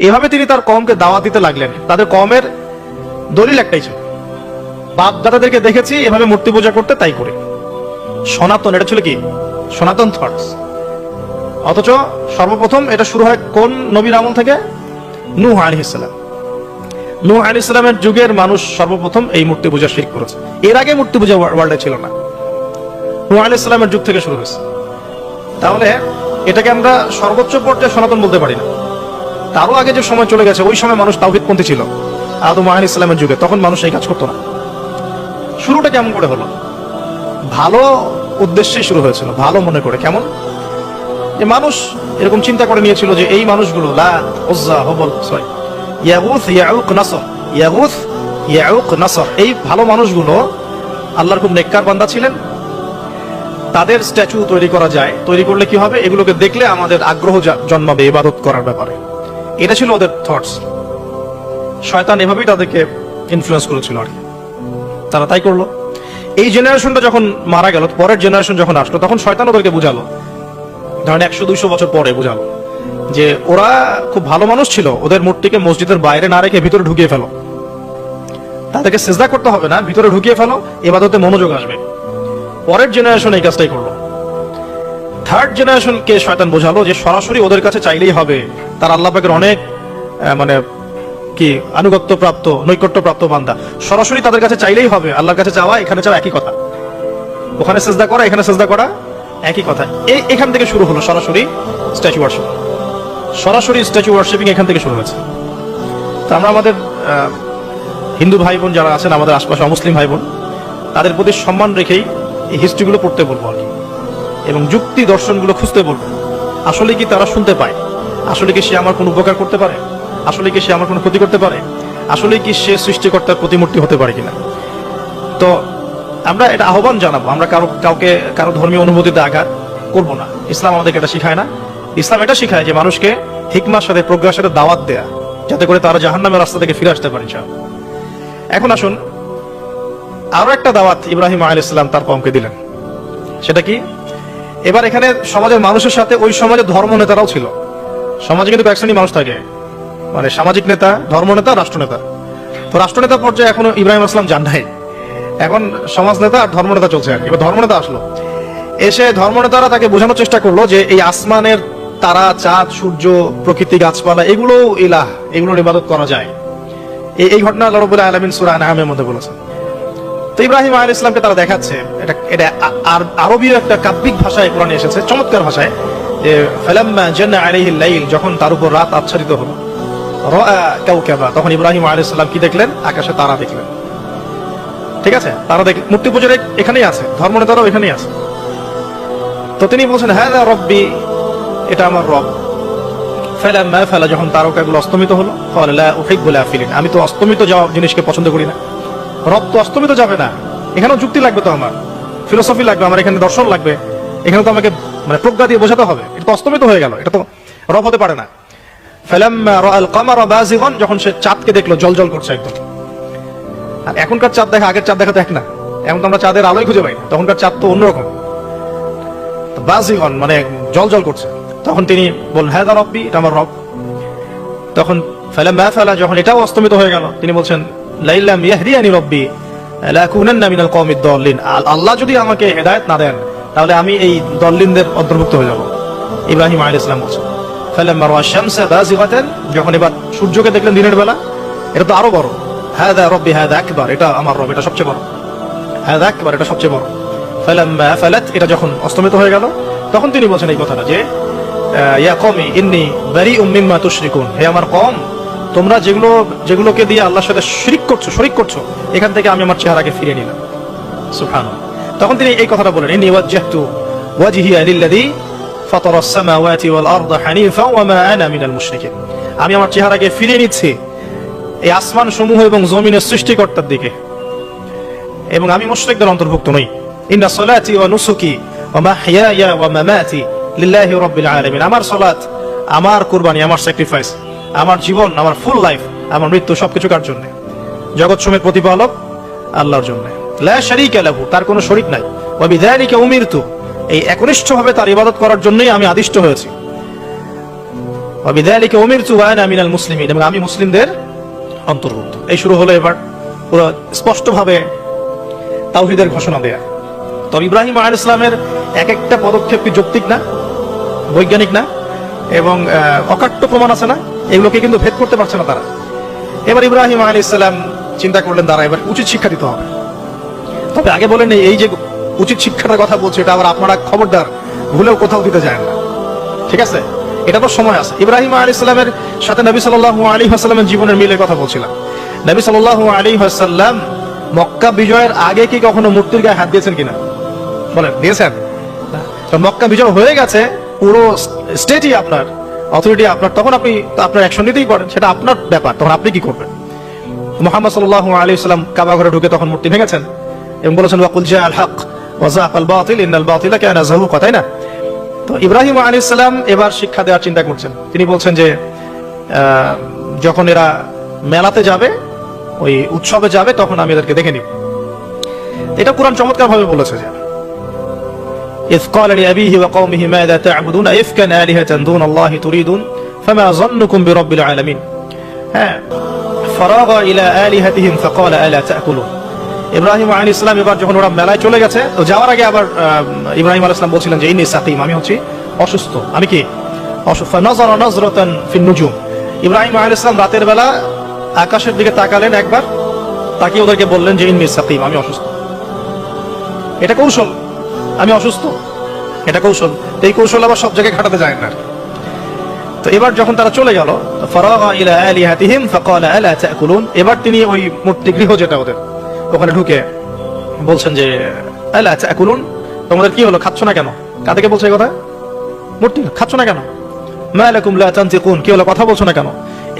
এভাবে তিনি তার কমকে দাওয়া দিতে লাগলেন। তাদের কমের দলিল একটাই ছিল। বাপ দাদাদেরকে দেখেছি, এভাবে মূর্তি পূজা করতে তাই করে। সনাতন, এটা ছিল কি? সনাতন থটস অথচ সর্বপ্রথম এটা শুরু হয় কোন নবীর আমল থেকে? নূহ আলাইহিসসালাম নূহ আলাইহিসসালামের যুগের মানুষ সর্বপ্রথম এই মূর্তি পূজা শিখ করেছে। এর আগে মূর্তি পূজা ওয়ার্ল্ডে ছিল না। নূহ আলাইহিসসালামের যুগ থেকে শুরু হয়েছে। তাহলে এটাকে আমরা সর্বোচ্চ পর্যায়ে সনাতন বলতে পারি না। তারও আগে যে সময় চলে গেছে, ওই সময় মানুষ তাওহিদপন্থী ছিল। আদম আহ ইসলামের যুগে, তখন মানুষ এই কাজ করতো না। শুরুটা কেমন করে হলো? ভালো উদ্দেশ্যে শুরু হয়েছিল, ভালো মনে করে। কেমন? যে মানুষ এরকম চিন্তা করে নিয়েছিল যে এই মানুষগুলো এই ভালো মানুষগুলো আল্লাহর খুব নেককার বান্দা ছিলেন। তাদের স্ট্যাচু তৈরি করা যায়। তৈরি করলে কি হবে? এগুলোকে দেখলে আমাদের আগ্রহ জন্মাবে ইবাদত করার ব্যাপারে। এটা ছিল ওদের থটস শয়তান এভাবেই তাদেরকে ইনফ্লুয়েন্স করেছিল আর তারা তাই করল। এই জেনারেশনটা যখন মারা গেল, পরের জেনারেশন যখন আসলো, তখন শয়তান ওদেরকে বুঝালো। ধরেন একশো দুইশো বছর পরে বুঝালো যে ওরা খুব ভালো মানুষ ছিল, ওদের মূর্তিকে মসজিদের বাইরে না রেখে ভিতরে ঢুকিয়ে ফেলো। তাদেরকে সেজদা করতে হবে না, ভিতরে ঢুকিয়ে ফেলো, এবাদতে মনোযোগ আসবে। পরের জেনারেশন এই কাজটাই করল। থার্ড জেনারেশনকে শয়তান বোঝালো যে সরাসরি ওদের কাছে চাইলেই হবে। তার আল্লাহ পাকের অনেক মানে কি আনুগত্য প্রাপ্ত নৈকট্য প্রাপ্ত বান্দা। সরাসরি তাদের কাছে চাইলেই হবে। আল্লাহর কাছে চাওয়া, এখানে চাওয়া একই কথা। ওখানে সেজদা করা, এখানে সেজদা করা একই কথা। এই এখান থেকে শুরু হলো সরাসরি স্ট্যাচু ওয়ার্শিপ সরাসরি স্ট্যাচু ওয়ার্শিপিং এখান থেকে শুরু হয়েছে। তো আমরা আমাদের হিন্দু ভাই বোন যারা আছেন, আমাদের আশপাশে অমুসলিম ভাই বোন তাদের প্রতি সম্মান রেখেই এই হিস্ট্রিগুলো পড়তে বলব আর কি। এবং যুক্তি দর্শনগুলো খুঁজতে বলব। আসলে কি তারা শুনতে পায়? আসলে কি সে আমার কোনো উপকার করতে পারে? আসলে কি সে আমার কোনো ক্ষতি করতে পারে? আসলে কি সে সৃষ্টিকর্তার প্রতিমূর্তি হতে পারে কিনা? তো আমরা এটা আহ্বান জানাব। আমরা কারও, কাউকে, কারও ধর্মীয় অনুভূতিতে আঘাত করব না। ইসলাম আমাদেরকে এটা শিখায় না। ইসলাম এটা শিখায় যে মানুষকে হিকমার সাথে, প্রজ্ঞার সাথে দাওয়াত দেয়া, যাতে করে তারা জাহান্নামের রাস্তা থেকে ফিরে আসতে পারে। এখন আসুন, আরও একটা দাওয়াত ইব্রাহিম আল ইসলাম তার কমকে দিলেন। সেটা কি? এবার এখানে সমাজের মানুষের সাথে ওই সমাজের ধর্ম নেতারাও ছিল। সমাজে কিন্তু এক মানুষ থাকে। মানে সামাজিক নেতা, ধর্ম নেতা রাষ্ট্রনেতা তো রাষ্ট্রনেতা পর্যায়ে এখনও ইব্রাহিম আসলাম যান নাই। এখন সমাজ নেতা আর ধর্ম নেতা চলছে এবার ধর্ম নেতা আসলো। এসে ধর্ম নেতারা তাকে বোঝানোর চেষ্টা করল যে এই আসমানের তারা, চাঁদ, সূর্য, প্রকৃতি, গাছপালা এগুলো ইলাহ, এগুলোর ইবাদত করা যায়। এই- ঘটনা রবুল্লাহ আলমিন সুরা আহমের মধ্যে বলেছেন। তো ইব্রাহিম আল ইসলামকে তারা দেখাচ্ছে। এটা এটা আর, আরবীয় একটা কাব্যিক ভাষায় কোরআনে এসেছে, চমৎকার ভাষায়। যে, ফালাম্মা জান্না আলাইহিল লাইল, যখন তার উপর রাত আচ্ছাদিত হলো, রাআ কাওকাবা, তখন ইব্রাহিম আলাইহিস সালাম কি দেখলেন? আকাশে তারা দেখলেন। ঠিক আছে? তারা দেখ মূর্তি পূজার এখানেই আছে ধর্ম নেতারাও এখানেই আছে। তো তিনি বলছেন হ্যাঁ রব্বি এটা আমার রব। ফালাম্মা ফালা, যখন তারকাগুলো অস্তমিত হলো ক্বালা লা উহিব্বুল আফিলিন, আমি তো অস্তমিত যাওয়া জিনিসকে পছন্দ করি না। রব তো অস্তমিত যাবে না। এখানেও যুক্তি লাগবে তো আমার। ফিলোসফি লাগবে, আমার এখানে দর্শন লাগবে। এখানে তো আমাকে মানে প্রজ্ঞা দিয়ে বোঝাতে হবে। এটা তো অস্তমিত হয়ে গেল, এটা তো রব হতে পারে না। যখন সে চাঁদকে দেখল জলজল করছে একদম। আর এখনকার চাঁদ দেখা, আগের চাঁদ দেখা এক না। এখন তো আমরা চাঁদের আলোই খুঁজে পাই তখনকার চাঁদ তো অন্যরকম। তো বাযিগান মানে জলজল করছে। তখন তিনি বললেন হ্যাঁ রব্বি, এটা আমার রব। তখন ফালাম্মা ফালা, যখন এটাও অস্তমিত হয়ে গেল, তিনি বলছেন ইয়াহদিয়ানি রব্বি, লাকুনান্না মিনাল কওমিদ দাল্লিন আল্লাহ যদি আমাকে হেদায়েত না দেন, তাহলে আমি এই দল্লিনদের অন্তর্ভুক্ত হয়ে যাব। ইব্রাহিম আলাইহিস সালাম বলছেন, ফালাম্মা রাআ শামসা যখন এবার সূর্যকে দেখলেন দিনের বেলা, এটা তো আরও বড়। হাদা রব্বি হাদা আকবার এটা আমার রব, এটা সবচেয়ে বড়। হাদা আকবার এটা সবচেয়ে বড়। ফালাম্মা ফালাত এটা যখন অস্তমিত হয়ে গেল, তখন তিনি বলছেন এই কথাটা যে ইয়া কমি ইন্নি বারিউম মিম্মা তুশরিকুন হে আমার কম তোমরা যেগুলো, যেগুলোকে দিয়ে আল্লাহর সাথে শিরিক করছ, শরিক করছ, এখান থেকে আমি আমার চেহারাকে ফিরিয়ে নিলাম। সুবহানাল্লাহ। তখন তিনি এই কথাটা বলেন, ইন্নি ওয়াজ্জাহতু ওয়াজহিয়া লিল্লাযী ফাতারা আস-সামাওয়াতি ওয়াল আরদা হানিফা ওয়া মা আনা মিনাল মুশরিকিন। আমি আমার চেহারাকে ফিরিয়ে নিচ্ছি এই আসমান সমূহ এবং জমিনের সৃষ্টিকর্তার দিকে। এবং আমি মুশরিকদের অন্তর্ভুক্ত নই। ইন্না সলাতি ওয়া নুসুকি ওয়া মাহইয়ায়া ওয়া মামাতি লিল্লাহি রাব্বিল আলামিন। আমার সালাত আমার কুরবানি, আমার স্যাক্রিফাইস আমার জীবন, আমার ফুল লাইফ আমার মৃত্যু সবকিছু কার জন্য? জগৎ সুমের প্রতিপালক আল্লাহর জন্য। লা তার কোনো শরীর নাই। ওয়া বিযালিকা উমিরতু, এই একনিষ্ঠভাবে তার ইবাদত করার জন্যই আমি আদিষ্ট হয়েছি। ওয়া বিযালিকা উমিরতু ওয়া আনা মিনাল মুসলিমিন, এবং আমি মুসলিমদের অন্তর্ভুক্ত। এই শুরু হলো এবার পুরো স্পষ্টভাবে তাওহিদের ঘোষণা দেয়া। তবে ইব্রাহিম আলাইহিস ইসলামের এক একটা পদক্ষেপ কি যৌক্তিক না? বৈজ্ঞানিক না? এবং অকাট্য প্রমাণ আছে না? এগুলোকে কিন্তু ভেদ করতে পারছে না তারা। এবার ইব্রাহিম আলী ইসলাম চিন্তা করলেন তারা এবার উচিত শিক্ষা দিতে হবে। তবে আগে বলেন এই যে উচিত শিক্ষাটার কথা বলছে, এটা আবার আপনারা খবরদার, ভুলেও কোথাও দিতে যায় না। ঠিক আছে? এটা তো সময় আছে। ইব্রাহিম আলী ইসলামের সাথে নবী সাল্লাহ আলী হাসাল্লামের জীবনের মিলের কথা বলছিলাম। নবী সাল্লাহ আলী হাসাল্লাম মক্কা বিজয়ের আগে কি কখনো মূর্তির গায়ে হাত দিয়েছেন কিনা? বলেন, দিয়েছেন। মক্কা বিজয় হয়ে গেছে, পুরো স্টেটই আপনার। অথরিটি আপনার, তখন আপনি আপনার অ্যাকশন নিতেই পারেন, সেটা আপনার ব্যাপার, তখন আপনি কি করবেন? মোহাম্মদ সাল্লাহ আলী সাল্লাম কাবা ঘরে ঢুকে তখন মূর্তি ভেঙেছেন এবং বলেছেন, ওয়াকুল জা আল হক আল বাতিল বাতিলা কানা তাই না? তো ইব্রাহিম সালাম এবার শিক্ষা দেওয়ার চিন্তা করছেন। তিনি বলছেন যে যখন এরা মেলাতে যাবে, ওই উৎসবে যাবে, তখন আমি এদেরকে দেখে নিব। এটা কোরআন চমৎকার ভাবে বলেছে যে إذ قال لأبيه وقومه ماذا تعبدون إفكا آلهة دون الله تريدون فما ظنكم برب العالمين ها فراغ إلى آلهتهم فقال ألا تأكلون ইব্রাহিম আলী ইসলাম এবার যখন ওরা মেলায় চলে গেছে তো যাওয়ার আগে আবার আহ, ইব্রাহিম আলী ইসলাম বলছিলেন যে ইনি সাকিম আমি হচ্ছি অসুস্থ আমি কি অসুস্থ নজর নজরতান ফিন নুজুম ইব্রাহিম আলী ইসলাম রাতের বেলা আকাশের দিকে তাকালেন একবার তাকে ওদেরকে বললেন যে ইনি সাকিম আমি অসুস্থ এটা কৌশল আমি অসুস্থ? এটা কৌশল। এই কৌশল আবার সব জায়গায় খাটাতে যায় না তো এবার যখন তারা চলে গেল এবার তিনি ওই মূর্তি গৃহ যেটা ওদের, ওখানে ঢুকে বলছেন যে তোমাদের কি হলো? খাচ্ছ না কেন? কাদেরকে বলছে এই কথা? মূর্তি, খাচ্ছ না কেন? কি হলো? কথা বলছো না কেন?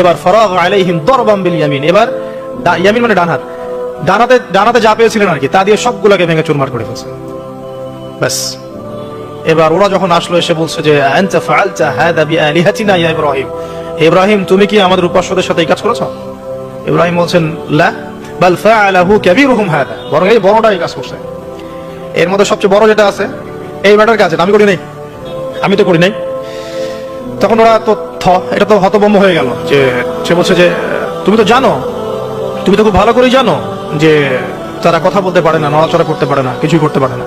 এবার ফারাগা আলাইহিম দরবাম বিল ইয়ামিন। এবার ইয়ামিন মানে ডান ডানাতে ডানাতে যা পেয়েছিলেন আর কি, তা দিয়ে সবগুলোকে ভেঙে চুরমার করে ফেলছে। ব্যাস। এবার ওরা যখন আসলো, এসে বলছে যে, আনতা ফাআলতা হাদা বিআলিহাতিনা ইয়া ইব্রাহিম। ইব্রাহিম, তুমি কি আমাদের উপাস্যদের সাথে এই কাজ করেছ? ইব্রাহিম বলছেন, লা, বাল ফাআলাহু কাবীরুহুম হাদা বরং এই বড়টা এই কাজ করছে। এর মধ্যে সবচেয়ে বড় যেটা আছে, এই ব্যাটার কাজ আমি করি নাই। আমি তো করি নাই। তখন ওরা তো থ, এটা তো হতবম্ব হয়ে গেল যে, সে বলছে যে, তুমি তো জানো, তুমি তো খুব ভালো করেই জানো যে, তারা কথা বলতে পারে না, নড়াচড়া করতে পারে না, কিছুই করতে পারে না।